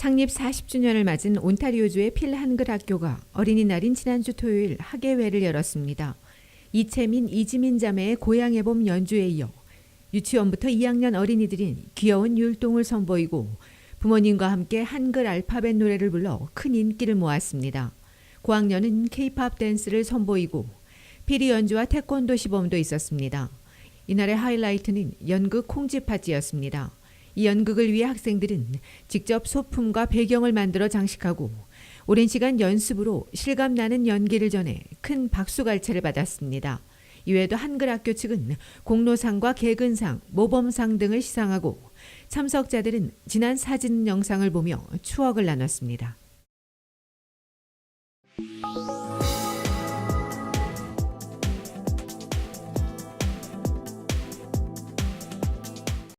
창립 40주년을 맞은 온타리오주의 필 한글 학교가 어린이날인 지난주 토요일 학예회를 열었습니다. 이채민, 이지민 자매의 고향의 봄 연주에 이어 유치원부터 2학년 어린이들이 귀여운 율동을 선보이고 부모님과 함께 한글 알파벳 노래를 불러 큰 인기를 모았습니다. 고학년은 케이팝 댄스를 선보이고 피리 연주와 태권도 시범도 있었습니다. 이날의 하이라이트는 연극 콩쥐 파티였습니다. 이 연극을 위해 학생들은 직접 소품과 배경을 만들어 장식하고 오랜 시간 연습으로 실감 나는 연기를 전해 큰 박수갈채를 받았습니다. 이외에도 한글학교 측은 공로상과 개근상, 모범상 등을 시상하고 참석자들은 지난 사진 영상을 보며 추억을 나눴습니다.